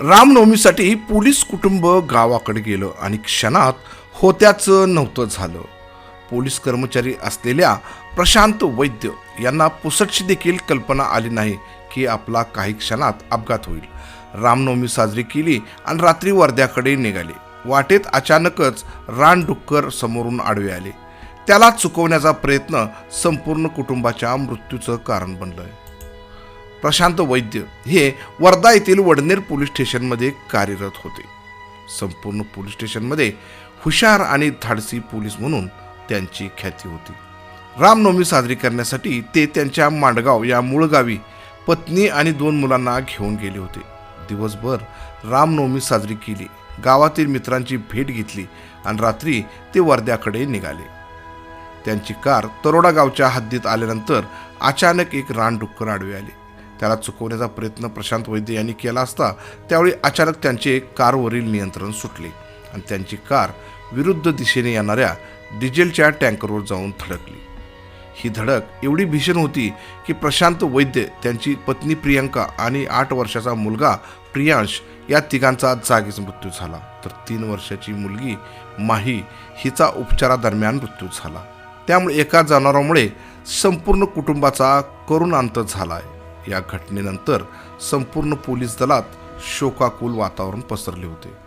रामनवमीसाठी police कुटुंब गावाकडे गेलं आणि क्षणात होत्याचं नव्हतं झालं. पोलीस कर्मचारी असलेल्या प्रशांत वैद्य यांना पुसटशी देखील कल्पना आली नाही की आपला काही क्षणात अपघात होईल. रामनवमी साजरी केली आणि रात्री वर्ध्याकडे निघाले. वाटेत अचानकच रानडुक्कर समोरून आडवे आले. त्याला चुकवण्याचा प्रयत्न संपूर्ण कुटुंबाच्या मृत्यूचं कारण बनलंय. प्रशांत वैद्य हे वर्धा येथील वडनेर पोलीस स्टेशनमध्ये कार्यरत होते. संपूर्ण पोलीस स्टेशनमध्ये हुशार आणि धाडसी पोलीस म्हणून त्यांची ख्याती होती. रामनवमी साजरी करण्यासाठी ते त्यांच्या मांडगाव या मूळ गावी पत्नी आणि दोन मुलांना घेऊन गेले होते. दिवसभर रामनवमी साजरी केली. गावातील मित्रांची भेट घेतली आणि रात्री ते वर्ध्याकडे निघाले. त्यांची कार तरोडा गावच्या हद्दीत आल्यानंतर अचानक एक रानडुक्कर आडवे आले. त्याला चुकवण्याचा प्रयत्न प्रशांत वैद्य यांनी केला असता त्यावेळी अचानक त्यांचे कारवरील नियंत्रण सुटले आणि त्यांची कार विरुद्ध दिशेने येणाऱ्या डिझेलच्या टँकरवर जाऊन धडकली. ही धडक एवढी भीषण होती की प्रशांत वैद्य त्यांची पत्नी प्रियंका आणि आठ वर्षाचा मुलगा प्रियांश या तिघांचा जागीच मृत्यू झाला. तर तीन वर्षाची मुलगी माही हिचा उपचारादरम्यान मृत्यू झाला. त्यामुळे एका जनावरामुळे संपूर्ण कुटुंबाचा करुण अंत झाला आहे. या घटनेनंतर संपूर्ण पोलीस दलात शोकाकुल वातावरण पसरले होते.